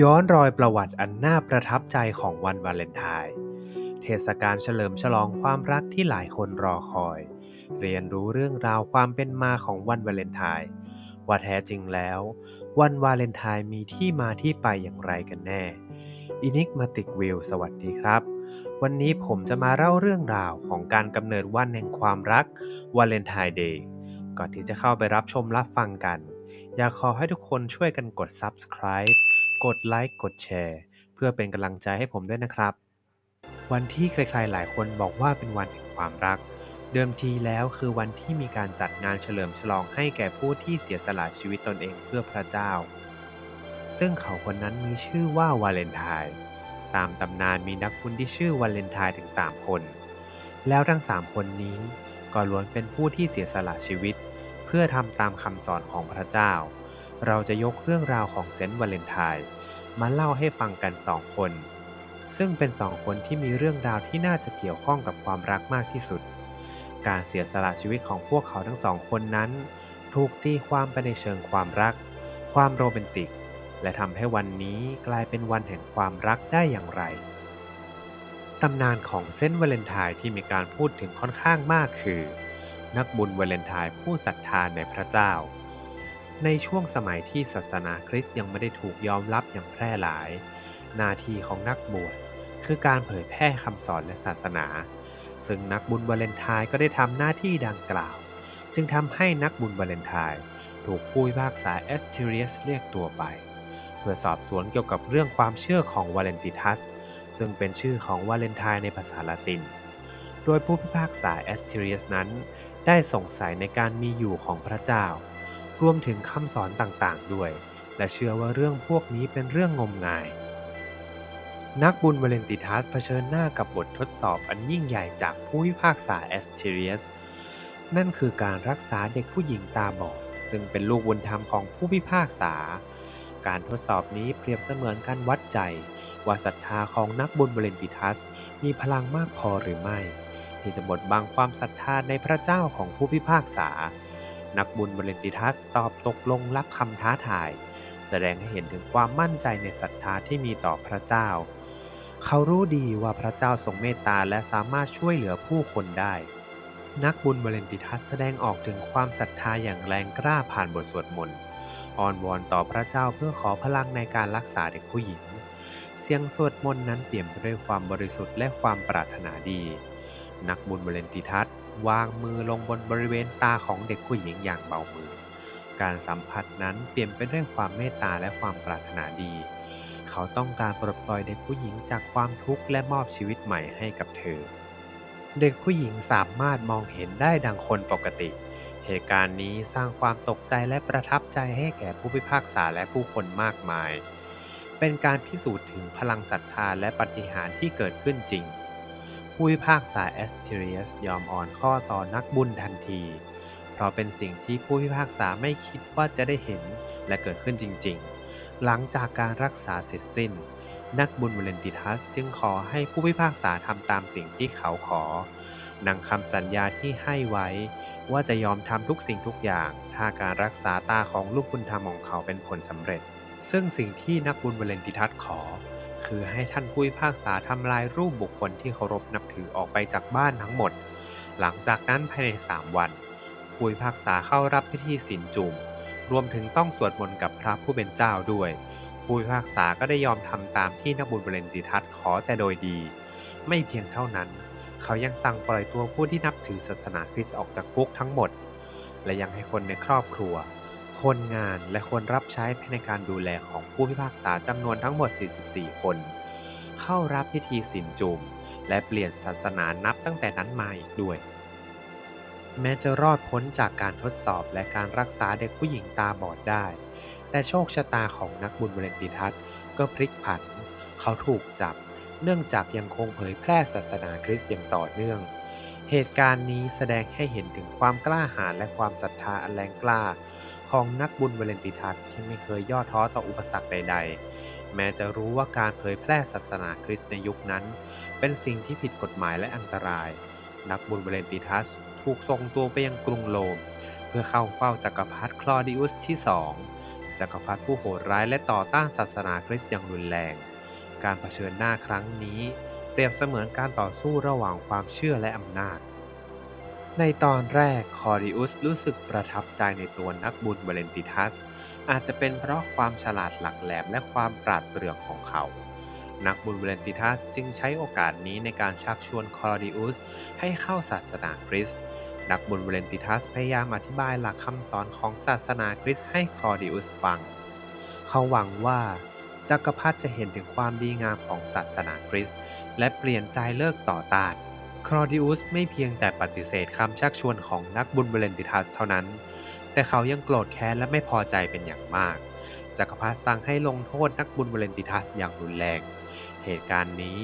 ย้อนรอยประวัติอันน่าประทับใจของวันวาเลนไทน์ เทศกาลเฉลิมฉลองความรักที่หลายคนรอคอย เรียนรู้เรื่องราวความเป็นมาของวันวาเลนไทน์ว่าแท้จริงแล้ว วันวาเลนไทน์มีที่มาที่ไปอย่างไรกันแน่ Enigmatic View สวัสดีครับ วันนี้ผมจะมาเล่าเรื่องราวของการกำเนิดวันแห่งความรักวาเลนไทน์เดย์ก่อนที่จะเข้าไปรับชมรับฟังกัน อยากขอให้ทุกคนช่วยกันกด subscribe กดไลค์กดแชร์ เพื่อเป็นกำลังใจให้ผมด้วยนะครับ วันที่ใครๆหลายคนบอกว่าเป็นวันแห่งความรัก เดิมทีแล้วคือวันที่มีการจัดงานเฉลิมฉลองให้แก่ผู้ที่เสียสละชีวิตตนเองเพื่อพระเจ้า ซึ่งเขาคนนั้นมีชื่อว่าวาเลนไทน์ตามตำนานมีนักบุญที่ชื่อวาเลนไทน์ถึง 3 คน แล้วทั้ง 3 คนนี้ก็ล้วนเป็นผู้ที่เสียสละชีวิต เพื่อทำตามคำสอนของพระเจ้า เราจะยกเรื่องราวของเซนต์วาเลนไทน์มาเล่าให้ฟังกันสองคน ซึ่งเป็นสองคนที่มีเรื่องราวที่น่าจะเกี่ยวข้องกับความรักมากที่สุด การเสียสละชีวิตของพวกเขาทั้งสองคนนั้น ถูกตีความไปในเชิงความรัก ความโรแมนติก และทำให้วันนี้กลายเป็นวันแห่งความรักได้อย่างไรตำนานของเส้นวาเลนไทน์ที่มีการพูดถึงค่อนข้างมากคือ นักบุญวาเลนไทน์ผู้ศรัทธาในพระเจ้า ในช่วงสมัยที่ศาสนาคริสต์ยังไม่ได้ถูกยอมรับอย่างแพร่หลาย หน้าที่ของนักบวชคือการเผยแพร่คำสอนและศาสนา ซึ่งนักบุญวาเลนไทน์ก็ได้ทำหน้าที่ดังกล่าว จึงทำให้นักบุญวาเลนไทน์ถูกผู้พิพากษาเอสเทเรียสเรียกตัวไป เพื่อสอบสวนเกี่ยวกับเรื่องความเชื่อของวาเลนติทัส ซึ่งเป็นชื่อของวาเลนไทน์ในภาษาละติน โดยผู้พิพากษาเอสเทเรียสนั้น ได้สงสัยในการมีอยู่ของพระเจ้า รวมถึงคำสอนต่างๆ ด้วย และเชื่อว่าเรื่องพวกนี้เป็นเรื่องงมงาย นักบุญวาเลนติทัสเผชิญหน้ากับบททดสอบอันยิ่งใหญ่จากผู้พิพากษาเอสเทเรียส นั่นคือการรักษาเด็กผู้หญิงตาบอด ซึ่งเป็นลูกบุญธรรมของผู้พิพากษา การทดสอบนี้เปรียบเสมือนการวัดใจ ว่าศรัทธาของนักบุญวาเลนติทัสมีพลังมากพอหรือไม่ ที่จะบดบังความศรัทธาในพระเจ้าของผู้พิพากษา นักบุญวาเลนติทัสตอบตกลงรับคำท้าทาย แสดงให้เห็นถึงความมั่นใจในศรัทธาที่มีต่อพระเจ้า เขารู้ดีว่าพระเจ้าทรงเมตตาและสามารถช่วยเหลือผู้คนได้ นักบุญวาเลนติทัสแสดงออกถึงความศรัทธาอย่างแรงกล้าผ่านบทสวดมนต์อ้อนวอนต่อพระเจ้าเพื่อขอพลังในการรักษาเด็กผู้หญิง เสียงสวดมนต์นั้นเปี่ยมไปด้วยความบริสุทธิ์และความปรารถนาดี นักบุญวาเลนติทัส วางมือลงบนบริเวณตาของเด็กผู้หญิงอย่างเบามือ การสัมผัสนั้นเปลี่ยนไปด้วยความเมตตาและความปรารถนาดี เขาต้องการปลดปล่อยเด็กผู้หญิงจากความทุกข์และมอบชีวิตใหม่ให้กับเธอ เด็กผู้หญิงสามารถมองเห็นได้ดังคนปกติ เหตุการณ์นี้สร้างความตกใจและประทับใจให้แก่ผู้พิพากษาและผู้คนมากมาย เป็นการพิสูจน์ถึงพลังศรัทธาและปฏิหารที่เกิดขึ้นจริง ผู้พิพากษาแอสเทเรียสยอมอ่อนข้อต่อนักบุญทันที เพราะเป็นสิ่งที่ผู้พิพากษาไม่คิดว่าจะได้เห็นและเกิดขึ้นจริง ๆ หลังจากการรักษาเสร็จสิ้น นักบุญวาเลนติทัสจึงขอให้ผู้พิพากษาทำตามสิ่งที่เขาขอนังคำสัญญาที่ให้ไว้ ว่าจะยอมทำทุกสิ่งทุกอย่าง ถ้าการรักษาตาของลูกบุญธรรมของเขาเป็นผลสำเร็จ ซึ่งสิ่งที่นักบุญวาเลนติทัสขอ คือให้ท่านผู้พิพากษาทำลายรูปบุคคลที่เคารพนับถือออกไปจากบ้านทั้งหมด หลังจากนั้นภายใน 3 วัน ผู้พิพากษาเข้ารับพิธีศีลจุมรวมถึงต้องสวดมนต์กับพระผู้เป็นเจ้าด้วย ผู้พิพากษาก็ได้ยอมทำตามที่นักบุญวาเลนติทัสขอแต่โดยดี ไม่เพียงเท่านั้น เขายังสั่งปล่อยตัวผู้ที่นับถือศาสนาคริสต์ออกจากคุกทั้งหมด และยังให้คนในครอบครัว คนงานและคนรับใช้ภายในการดูแลของผู้พิพากษาจำนวนทั้งหมด 44 คน เข้ารับพิธีศีลจุมและเปลี่ยนศาสนานับตั้งแต่นั้นมาอีกด้วย แม้จะรอดพ้นจากการทดสอบและการรักษาเด็กผู้หญิงตาบอดได้ แต่โชคชะตาของนักบุญวาเลนติทัสก็พลิกผัน เขาถูกจับ เนื่องจากยังคงเผยแพร่ศาสนาคริสต์อย่างต่อเนื่อง เหตุการณ์นี้แสดงให้เห็นถึงความกล้าหาญและความศรัทธาอันแรงกล้า ของนักบุญวาเลนติทัสที่ไม่เคยย่อท้อต่ออุปสรรคใด ๆ แม้จะรู้ว่าการเผยแพร่ศาสนาคริสต์ในยุคนั้น เป็นสิ่งที่ผิดกฎหมายและอันตราย นักบุญวาเลนติทัสถูกส่งตัวไปยังกรุงโรม เพื่อเข้าเฝ้าจักรพรรดิคลอดิอุสที่สองจักรพรรดิผู้โหดร้ายและต่อต้านศาสนาคริสต์อย่างรุนแรง การเผชิญหน้าครั้งนี้ เปรียบเสมือนการต่อสู้ระหว่างความเชื่อและอำนาจ ในตอนแรกคอริอุสรู้สึกประทับใจในตัวนักบุญวเลนติทัส อาจจะเป็นเพราะความฉลาดหลักแหลมและความปราดเปรื่องของเขา นักบุญวเลนติทัสจึงใช้โอกาสนี้ในการชักชวนคอริอุสให้เข้าศาสนาคริสต์นักบุญวเลนติทัสพยายามอธิบายหลักคำสอนของศาสนาคริสต์ให้คอดิอุสฟัง เขาหวังว่าจักรพรรดิจะเห็นถึงความดีงามของศาสนาคริสต์และเปลี่ยนใจเลิกต่อต้าน คลอดิอุสไม่เพียงแต่ปฏิเสธคำชักชวนของนักบุญวาเลนติทัสเท่านั้น แต่เขายังโกรธแค้นและไม่พอใจเป็นอย่างมาก จักรพรรดิสั่งให้ลงโทษนักบุญวาเลนติทัสอย่างรุนแรง เหตุการณ์นี้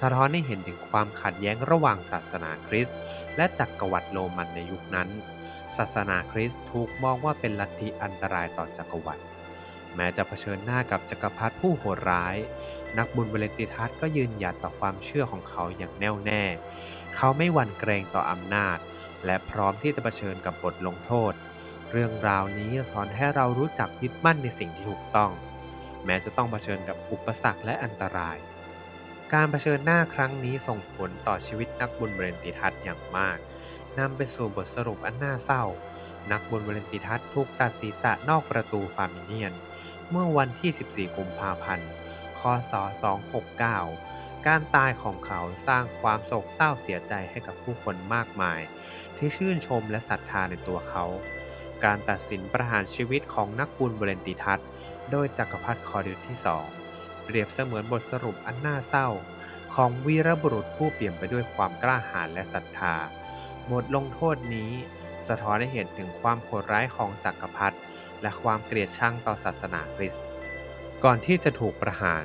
สะท้อนให้เห็นถึงความขัดแย้งระหว่างศาสนาคริสต์และจักรวรรดิโรมันในยุคนั้น ศาสนาคริสต์ถูกมองว่าเป็นลัทธิอันตรายต่อจักรวรรดิ แม้จะเผชิญหน้ากับจักรพรรดิผู้โหดร้าย นักบุญวาเลนติทัสก็ยืนหยัดต่อความเชื่อของเขาอย่างแน่วแน่ เขาไม่หวั่นเกรงต่ออำนาจ และพร้อมที่จะเผชิญกับบทลงโทษ เรื่องราวนี้สอนให้เรารู้จักยึดมั่นในสิ่งที่ถูกต้อง แม้จะต้องเผชิญกับอุปสรรคและอันตราย การเผชิญหน้าครั้งนี้ส่งผลต่อชีวิตนักบุญวาเลนติทัสอย่างมากนำไปสู่บทสรุปอันน่าเศร้า นักบุญวาเลนติทัสถูกตัดศีรษะนอกประตูฟาร์มิเนียน เมื่อวันที่ 14 กุมภาพันธ์ คศ 269 การตายของเขาสร้างความโศกเศร้าเสียใจให้กับผู้คนมากมาย ที่ชื่นชมและศรัทธาในตัวเขา การตัดสินประหารชีวิตของนักบุญวาเลนติทัสโดยจักรพรรดิคอริสที่สองเปรียบเสมือนบทสรุปอันน่าเศร้า ของวีรบุรุษผู้เปี่ยมไปด้วยความกล้าหาญและศรัทธา บทลงโทษนี้สะท้อนให้เห็นถึงความโหดร้ายของจักรพรรดิและความเกลียดชังต่อศาสนาคริสต์ก่อนที่จะถูกประหาร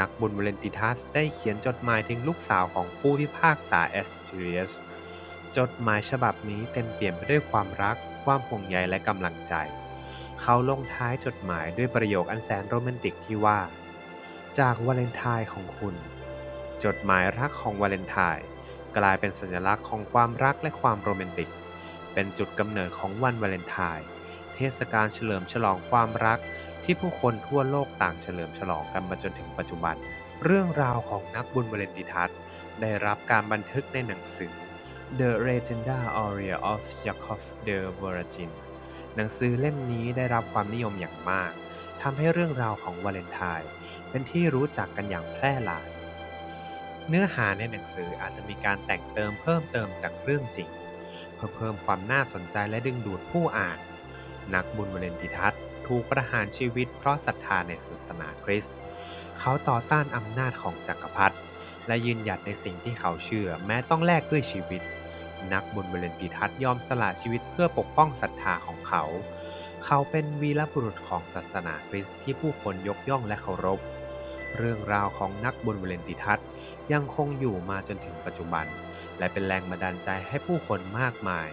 นักบุญวเลนติทัสได้เขียนจดหมายถึงลูกสาวของผู้พิพากษาเอสติเรียส จดหมายฉบับนี้เต็มเปี่ยมไปด้วยความรัก ความห่วงใยและกำลังใจ เขาลงท้ายจดหมายด้วยประโยคอันแสนโรแมนติกที่ว่า จากวาเลนไทน์ของคุณ จดหมายรักของวาเลนไทน์กลายเป็นสัญลักษณ์ของความรักและความโรแมนติก เป็นจุดกำเนิดของวันวาเลนไทน์ เทศกาลเฉลิมฉลองความรัก ที่ผู้คนทั่วโลกต่างเฉลิมฉลองกันมาจนถึงปัจจุบัน เรื่องราวของนักบุญวาเลนติทัสได้รับการบันทึกในหนังสือ The Legenda Aurea of Yakov the Virgin หนังสือเล่มนี้ได้รับความนิยมอย่างมากทำให้เรื่องราวของวาเลนไทน์เป็นที่รู้จักกันอย่างแพร่หลาย เนื้อหาในหนังสืออาจจะมีการแต่งเติมเพิ่มเติมจากเรื่องจริง เพื่อเพิ่มความน่าสนใจและดึงดูดผู้อ่าน นักบุญวาเลนติทัส ถูกประหารชีวิตเพราะศรัทธาในศาสนาคริสต์เขาต่อต้านอำนาจของจักรพรรดิและยืนหยัดในสิ่งที่เขาเชื่อ แม้ต้องแลกด้วยชีวิต นักบุญวาเลนติทัสยอมสละชีวิตเพื่อปกป้องศรัทธาของเขา เขาเป็นวีรบุรุษของศาสนาคริสต์ที่ผู้คนยกย่องและเคารพ เรื่องราวของนักบุญวาเลนติทัสยังคงอยู่มาจนถึงปัจจุบัน และเป็นแรงบันดาลใจให้ผู้คนมากมาย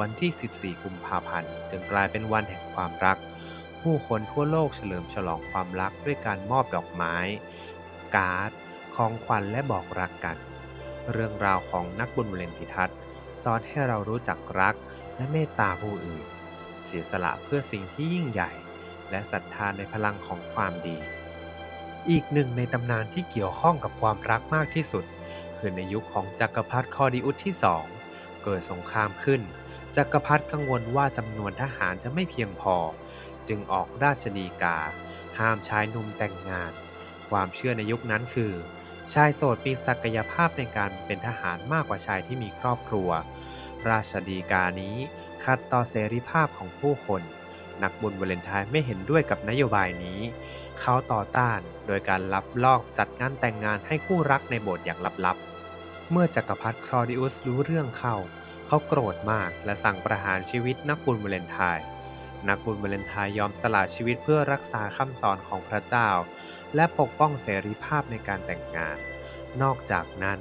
วันที่ 14 กุมภาพันธ์จึงกลายเป็นวันแห่งความรัก ผู้คนทั่วโลกเฉลิมฉลองความรักด้วยการมอบดอกไม้ การ์ด ของขวัญและบอกรักกัน เรื่องราวของนักบุญวาเลนติทัสสอนให้เรารู้จักรักและเมตตาผู้อื่น เสียสละเพื่อสิ่งที่ยิ่งใหญ่ และศรัทธาในพลังของความดี อีกหนึ่งในตำนานที่เกี่ยวข้องกับความรักมากที่สุด คือในยุคของจักรพรรดิคอดิอุสที่สองเกิดสงครามขึ้น จักรพรรดิกังวลว่าจำนวนทหารจะไม่เพียงพอ จึงออกราชดีกา ห้ามชายหนุ่มแต่งงาน ความเชื่อในยุคนั้นคือ ชายโสดมีศักยภาพในการเป็นทหารมากกว่าชายที่มีครอบครัว ราชดีกานี้ขัดต่อเสรีภาพของผู้คน นักบุญวาเลนไทน์ไม่เห็นด้วยกับนโยบายนี้ เขาต่อต้านโดยการลับลอบจัดงานแต่งงานให้คู่รักในโบสถ์อย่างลับๆ เมื่อจักรพรรดิคลอดิอุสรู้เรื่องเข้า เขาโกรธมากและสั่งประหารชีวิตนักบุญวาเลนไทน์ นักบุญวาเลนไทน์ยอมสละชีวิตเพื่อรักษาคำสอนของพระเจ้า และปกป้องเสรีภาพในการแต่งงาน นอกจากนั้น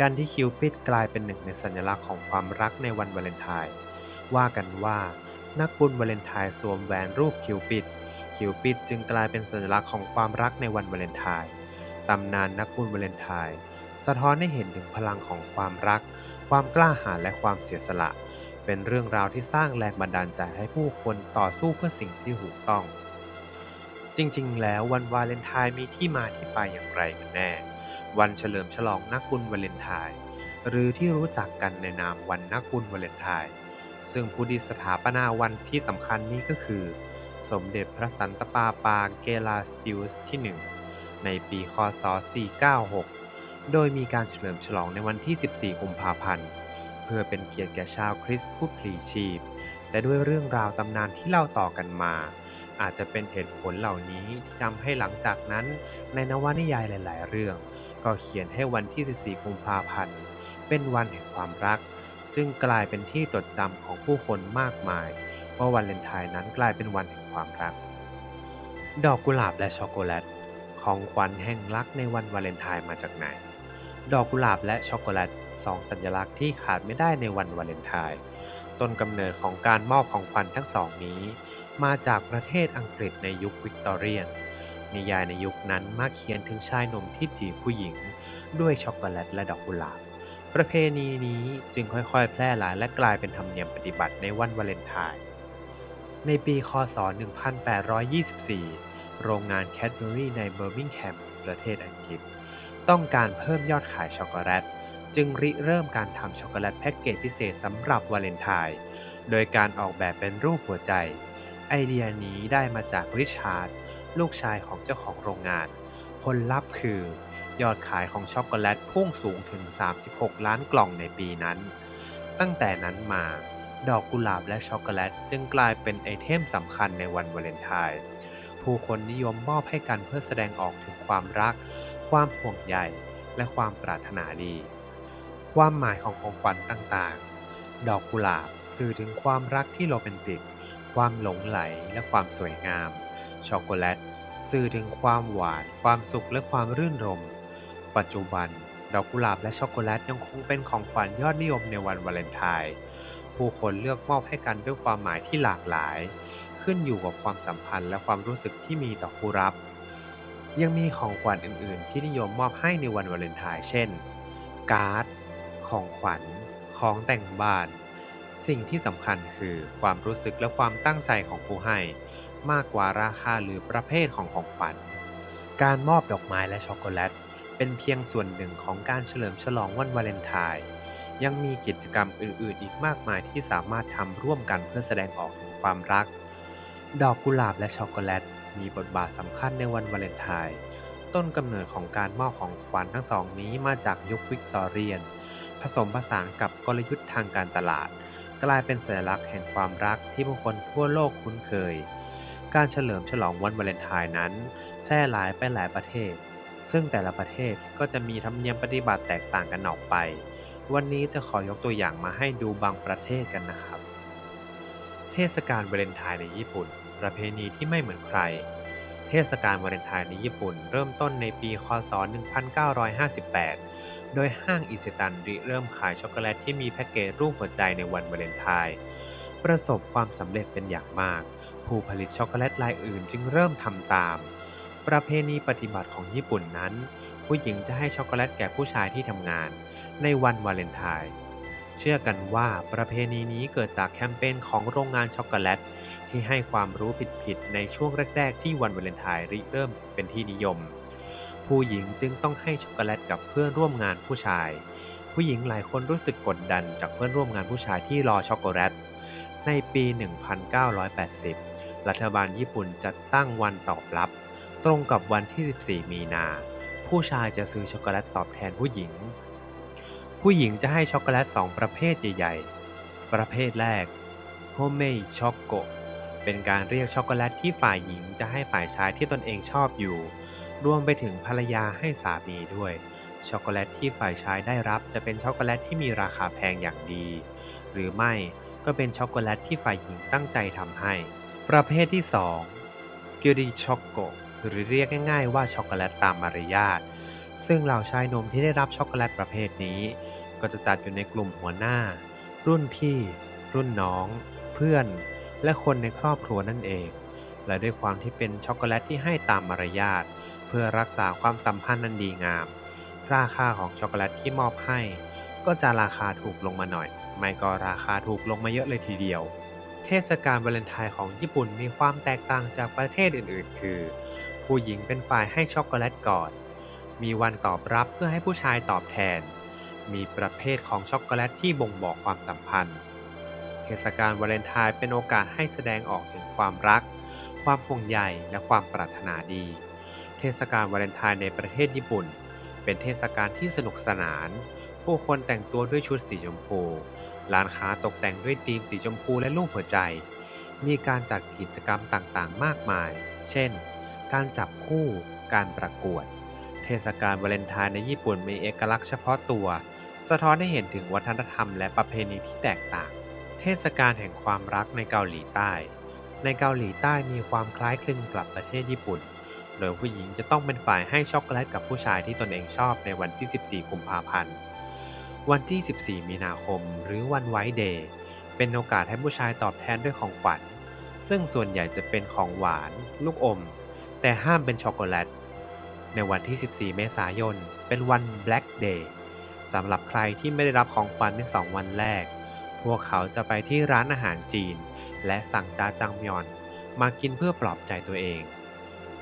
การที่คิวปิดกลายเป็นหนึ่งในสัญลักษณ์ของความรักในวันวาเลนไทน์ว่ากันว่านักบุญวาเลนไทน์สวมแหวนรูปคิวปิด คิวปิดจึงกลายเป็นสัญลักษณ์ของความรักในวันวาเลนไทน์ตำนานนักบุญวาเลนไทน์สะท้อนให้เห็นถึงพลังของความรัก ความกล้าหาญและความเสียสละ เป็นเรื่องราวที่สร้างแรงบันดาลใจให้ผู้คนต่อสู้เพื่อสิ่งที่ถูกต้อง จริงๆ แล้ววันวาเลนไทน์มีที่มาที่ไปอย่างไรกันแน่ วันเฉลิมฉลองนักบุญวาเลนไทน์หรือที่รู้จักกันในนามวันนักบุญวาเลนไทน์ซึ่งผู้ที่สถาปนาวันที่สำคัญนี้ก็คือ สมเด็จพระสันตะปาปาเกลาซิอุสที่ 1 ในปี คศ 496 โดยมีการเฉลิมฉลองในวันที่ 14 กุมภาพันธ์ เพื่อเป็นเกียรติแก่ชาวคริสต์ผู้พลีชีพ แต่ด้วยเรื่องราวตำนานที่เล่าต่อกันมา อาจจะเป็นเหตุผลเหล่านี้ที่ทำให้หลังจากนั้น ในนวนิยายหลาย ๆ เรื่อง ก็เขียนให้วันที่ 14 กุมภาพันธ์ เป็นวันแห่งความรัก จึงกลายเป็นที่จดจำของผู้คนมากมายว่าวันเลนไทน์นั้นกลายเป็นวันแห่งความรัก ดอกกุหลาบและช็อกโกแลตของขวัญแห่งรักในวันวาเลนไทน์มาจากไหน ดอกกุหลาบและช็อกโกแลต สองสัญลักษณ์ที่ขาดไม่ได้ในวันวาเลนไทน์ต้นกำเนิดของการมอบของขวัญทั้งสองนี้ มาจากประเทศอังกฤษในยุควิกตอเรียน นิยายในยุคนั้นมักเขียนถึงชายหนุ่มที่จีบผู้หญิง ด้วยช็อกโกแลตและดอกกุหลาบประเพณีนี้จึงค่อยๆ แพร่หลายและกลายเป็นธรรมเนียมปฏิบัติในวันวาเลนไทน์ในปี คศ 1824 โรงงานแคดเบอรี่ในเบอร์มิงแฮมประเทศอังกฤษ ต้องการเพิ่มยอดขายช็อกโกแลต จึงริเริ่มการทำช็อกโกแลตแพ็กเกจพิเศษสำหรับวาเลนไทน์โดยการออกแบบเป็นรูปหัวใจ ไอเดียนี้ได้มาจากริชาร์ดลูกชายของเจ้าของโรงงาน ผลลัพธ์คือ ยอดขายของช็อกโกแลตพุ่งสูงถึง 36 ล้านกล่องในปีนั้น ตั้งแต่นั้นมา ดอกกุหลาบและช็อกโกแลตจึงกลายเป็นไอเทมสำคัญในวันวาเลนไทน์ผู้คนนิยมมอบให้กันเพื่อแสดงออกถึงความรัก ความห่วงใยและความปรารถนาดี ความหมายของของขวัญต่างๆ ดอกกุหลาบสื่อถึงความรักที่โรแมนติก ความหลงไหลและความสวยงาม ช็อกโกแลตสื่อถึงความหวาน ความสุขและความรื่นรม ปัจจุบัน ดอกกุหลาบและช็อกโกแลตยังคงเป็นของขวัญยอดนิยมในวันวาเลนไทน์ ผู้คนเลือกมอบให้กันด้วยความหมายที่หลากหลาย ขึ้นอยู่กับความสัมพันธ์และความรู้สึกที่มีต่อผู้รับ ยังมีของขวัญอื่น ๆ ที่นิยมมอบให้ในวันวาเลนไทน์ เช่น การ์ด ของขวัญ ของแต่งบ้าน สิ่งที่สำคัญคือความรู้สึกและความตั้งใจของผู้ให้ มากกว่าราคาหรือประเภทของของขวัญ การมอบดอกไม้และช็อกโกแลต เป็นเพียงส่วนหนึ่งของการเฉลิมฉลองวันวาเลนไทน์ยังมีกิจกรรมอื่นๆ อีกมากมายที่สามารถทำร่วมกันเพื่อแสดงออกถึงความรัก ดอกกุหลาบและช็อกโกแลต มีบทบาทสำคัญในวันวาเลนไทน์ต้นกำเนิดของการมอบของขวัญทั้งสองนี้มาจากยุควิกตอเรียน ผสมผสานกับกลยุทธ์ทางการตลาด กลายเป็นสัญลักษณ์แห่งความรักที่ผู้คนทั่วโลกคุ้นเคย การเฉลิมฉลองวันวาเลนไทน์นั้น แพร่หลายไปหลายประเทศ ซึ่งแต่ละประเทศก็จะมีธรรมเนียมปฏิบัติแตกต่างกันออกไป วันนี้จะขอยกตัวอย่างมาให้ดูบางประเทศกันนะครับ เทศกาลวาเลนไทน์ในญี่ปุ่น ประเพณีที่ไม่เหมือนใครเทศกาลวาเลนไทน์ในญี่ปุ่น เริ่มต้นในปี คศ 1958 โดยห้างอิเซตันริเริ่มขายช็อกโกแลตที่มีแพ็กเกจรูปหัวใจในวันวาเลนไทน์ประสบความสำเร็จเป็นอย่างมาก ผู้ผลิตช็อกโกแลตรายอื่นจึงเริ่มทำตาม ประเพณีปฏิบัติของญี่ปุ่นนั้น ผู้หญิงจะให้ช็อกโกแลตแก่ผู้ชายที่ทำงาน ในวันวาเลนไทน์เชื่อกันว่าประเพณีนี้เกิดจากแคมเปญของโรงงานช็อกโกแลต ที่ให้ความรู้ผิดๆในช่วงแรก ๆ ที่วันวาเลนไทน์ริเริ่มเป็นที่นิยม ผู้หญิงจึงต้องให้ช็อกโกแลตกับเพื่อนร่วมงานผู้ชาย ผู้หญิงหลายคนรู้สึกกดดันจากเพื่อนร่วมงานผู้ชายที่รอช็อกโกแลต ในปี 1980 รัฐบาลญี่ปุ่นจัดตั้งวันตอบรับ ตรงกับวันที่ 14 มีนา ผู้ชายจะซื้อช็อกโกแลตตอบแทนผู้หญิง ผู้หญิงจะให้ช็อกโกแลต 2 ประเภทใหญ่ๆ ประเภทแรกโฮเมช็อกโกเป็นการเรียกช็อกโกแลตที่ฝ่ายหญิงจะให้ฝ่ายชายที่ตนเองชอบอยู่ รวมไปถึงภรรยาให้สามีด้วย ช็อกโกแลตที่ฝ่ายชายได้รับจะเป็นช็อกโกแลตที่มีราคาแพงอย่างดี หรือไม่ก็เป็นช็อกโกแลตที่ฝ่ายหญิงตั้งใจทำให้ ประเภทที่ 2กิริช็อกโกหรือเรียกง่าย ๆ ว่าช็อกโกแลตตามมารยาทซึ่งเหล่าชายหนุ่มที่ได้รับช็อกโกแลตประเภทนี้ ก็จะจัดอยู่ในกลุ่มหัวหน้า รุ่นพี่ รุ่นน้อง เพื่อน และคนในครอบครัวนั่นเอง และด้วยความที่เป็นช็อกโกแลตที่ให้ตามมารยาท เพื่อรักษาความสัมพันธ์นั้นดีงาม ราคาของช็อกโกแลตที่มอบให้ ก็จะราคาถูกลงมาหน่อย ไม่ก็ราคาถูกลงมาเยอะเลยทีเดียวเทเทศกาลวาเลนไทน์ของญี่ปุ่นมีความแตกต่างจากประเทศอื่นๆ คือ ผู้หญิงเป็นฝ่ายให้ช็อกโกแลตก่อน มีวันตอบรับเพื่อให้ผู้ชายตอบแทน มีประเภทของช็อกโกแลตที่บ่งบอกความสัมพันธ์ เทศกาลวาเลนไทน์เป็นโอกาสให้แสดงออกถึงความรักความห่วงใยและความปรารถนาดี เทศกาลวาเลนไทน์ในประเทศญี่ปุ่น เป็นเทศกาลที่สนุกสนาน ผู้คนแต่งตัวด้วยชุดสีชมพู ร้านค้าตกแต่งด้วยธีมสีชมพูและรูปหัวใจ มีการจัดกิจกรรมต่างๆ มากมาย เช่น การจับคู่ การประกวด เทศกาลวาเลนไทน์ในญี่ปุ่นมีเอกลักษณ์เฉพาะตัว สะท้อนให้เห็นถึงวัฒนธรรมและประเพณีที่แตกต่าง เทศกาลแห่งความรักในเกาหลีใต้ ในเกาหลีใต้มีความคล้ายคลึงกับประเทศญี่ปุ่น โดยผู้หญิงจะต้องเป็นฝ่ายให้ช็อกโกแลตกับผู้ชายที่ตนเองชอบในวันที่ 14 กุมภาพันธ์ วันที่ 14 มีนาคม หรือวันไวเดย์ เป็นโอกาสให้ผู้ชายตอบแทนด้วยของขวัญ ซึ่งส่วนใหญ่จะเป็นของหวาน ลูกอม แต่ห้ามเป็นช็อกโกแลต ในวันที่ 14 เมษายน เป็นวัน Black Day สำหรับใครที่ไม่ได้รับของขวัญใน 2 วันแรก พวกเขาจะไปที่ร้านอาหารจีน และสั่งจาจังมยอน มากินเพื่อปลอบใจตัวเอง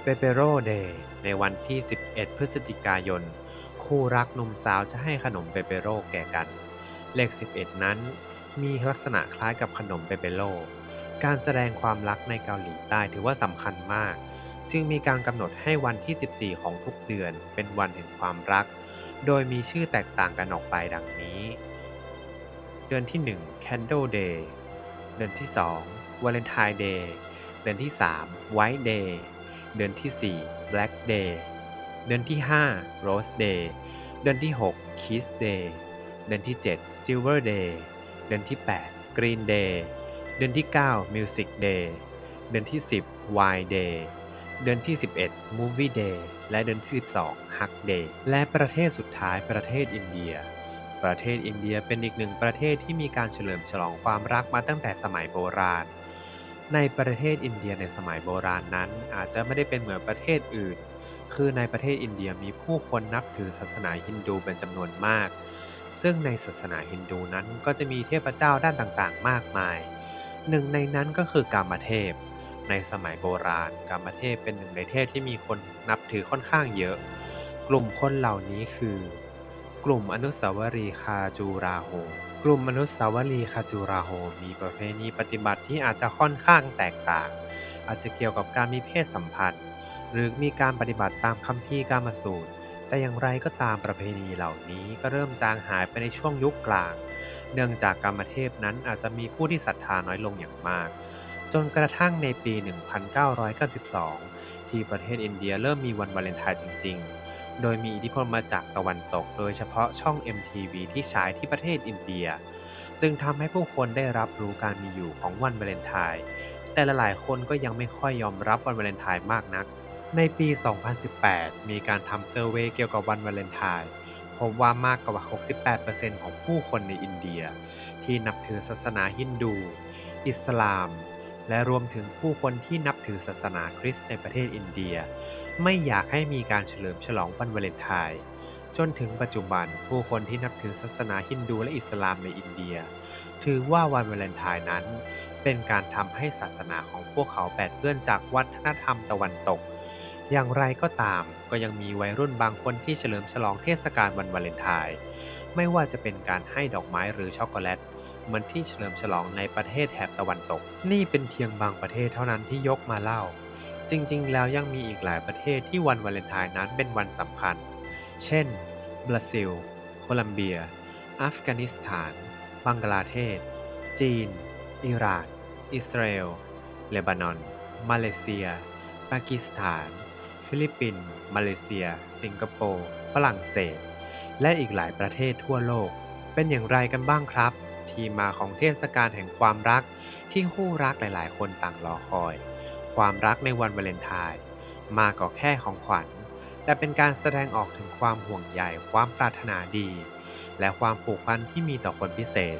เปเปโรเดย์ในวันที่ 11 พฤศจิกายน คู่รักหนุ่มสาวจะให้ขนมเปเปโรแก่กัน เลข 11 นั้น มีลักษณะคล้ายกับขนมเปเปโรการแสดงความรักในเกาหลีใต้ถือว่าสำคัญมาก จึงมีการกำหนดให้วันที่ 14 ของทุกเดือนเป็นวันแห่งความรัก โดยมีชื่อแตกต่างกันออกไปดังนี้ เดือนที่ 1 Candle Day เดือนที่ 2 Valentine Day เดือนที่ 3 White Day เดือนที่ 4 Black Day เดือนที่ 5 Rose Day เดือนที่ 6 Kiss Day เดือนที่ 7 Silver Day เดือนที่ 8 Green Day เดือนที่ 9 Music Day เดือนที่ 10 Wine Day เดือนที่ 11 Movie Day และเดือนที่ 12 Hug Day และประเทศสุดท้ายประเทศอินเดีย ประเทศอินเดียเป็นอีกหนึ่งประเทศที่มีการเฉลิมฉลองความรักมาตั้งแต่สมัยโบราณ ในประเทศอินเดียในสมัยโบราณนั้น อาจจะไม่ได้เป็นเหมือนประเทศอื่น คือในประเทศอินเดียมีผู้คนนับถือศาสนาฮินดูเป็นจำนวนมาก ซึ่งในศาสนาฮินดูนั้นก็จะมีเทพเจ้าด้านต่างๆ มากมาย หนึ่งในนั้นก็คือกามเทพ ในสมัยโบราณ กามเทพเป็นหนึ่งในเทพที่มีคนนับถือค่อนข้างเยอะ กลุ่มคนเหล่านี้คือ กลุ่มอนุสาวรีย์คาจูราโฮ กลุ่มอนุสาวรีย์คาจูราโฮมีประเพณีปฏิบัติที่อาจจะค่อนข้างแตกต่าง อาจจะเกี่ยวกับการมีเพศสัมพันธ์ หรือมีการปฏิบัติตามคัมภีร์กามสูตร แต่อย่างไรก็ตามประเพณีเหล่านี้ก็เริ่มจางหายไปในช่วงยุคกลาง เนื่องจากกามเทพนั้นอาจจะมีผู้ที่ศรัทธาน้อยลงอย่างมาก จนกระทั่งในปี 1992 ที่ประเทศอินเดียเริ่มมีวันวาเลนไทน์จริง ๆ โดยมีอิทธิพลมาจากตะวันตก โดยเฉพาะช่อง MTV ที่ฉายที่ประเทศอินเดีย จึงทำให้ผู้คนได้รับรู้การมีอยู่ของวันวาเลนไทน์แต่หลายๆคนก็ยังไม่ค่อยยอมรับวันวาเลนไทน์มากนัก ในปี 2018 มีการทำเซอร์เวยเกี่ยวกับวันวาเลนไทน์พบว่ามากกว่า 68%ของผู้คนในอินเดีย ที่นับถือศาสนาฮินดู อิสลาม และรวมถึงผู้คนที่นับถือศาสนาคริสต์ในประเทศอินเดีย ไม่อยากให้มีการเฉลิมฉลองวันวาเลนไทน์จนถึงปัจจุบันผู้คนที่นับถือศาสนาฮินดูและอิสลามในอินเดีย ถือว่าวันวาเลนไทน์นั้น เป็นการทำให้ศาสนาของพวกเขาแปดเปื้อนจากวัฒนธรรมตะวันตก อย่างไรก็ตามก็ยังมีวัยรุ่นบางคนที่เฉลิมฉลองเทศกาลวันวาเลนไทน์ไม่ว่าจะเป็นการให้ดอกไม้หรือช็อกโกแลตเหมือนที่เฉลิมฉลองในประเทศแถบตะวันตก นี่เป็นเพียงบางประเทศเท่านั้นที่ยกมาเล่า จริงๆ แล้วยังมีอีกหลายประเทศที่วันวาเลนไทน์นั้นเป็นวันสำคัญ เช่น บราซิล โคลัมเบีย อัฟกานิสถาน บังกลาเทศ จีน อิหร่าน อิสราเอล เลบานอน มาเลเซีย ปากีสถาน ฟิลิปปินส์ มาเลเซีย สิงคโปร์ ฝรั่งเศส และอีกหลายประเทศทั่วโลก เป็นอย่างไรกันบ้างครับ ที่มาของเทศกาลแห่งความรักที่คู่รักหลาย ๆ คนต่างรอคอย ความรักในวันวาเลนไทน์มากกว่าแค่ของขวัญ แต่เป็นการแสดงออกถึงความห่วงใยความปรารถนาดี และความผูกพันที่มีต่อคนพิเศษ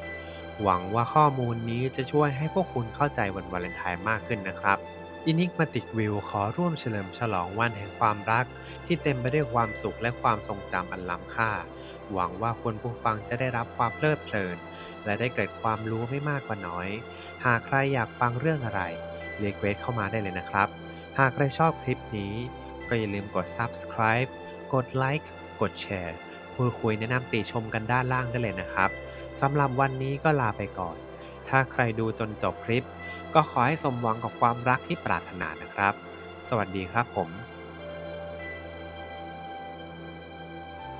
หวังว่าข้อมูลนี้จะช่วยให้พวกคุณเข้าใจวันวาเลนไทน์มากขึ้นนะครับ Enigmatic View ขอร่วมเฉลิมฉลองวันแห่งความรัก ที่เต็มไปด้วยความสุขและความทรงจำอันล้ำค่า หวังว่าคนผู้ฟังจะได้รับความเพลิดเพลิน และได้เกร็ดความรู้ไม่มากกว่าน้อย หากใครอยากฟังเรื่องอะไร เรียกเวทเข้ามาได้เลยนะครับ หากใครชอบคลิปนี้ ก็อย่าลืมกด subscribe กดไลค์กดแชร์พูดคุยแนะนำติชมกันด้านล่างได้เลยนะครับสำหรับวันนี้ก็ลาไปก่อน ถ้าใครดูจนจบคลิป ก็ขอให้สมหวังกับความรักที่ปรารถนานะครับ สวัสดีครับผม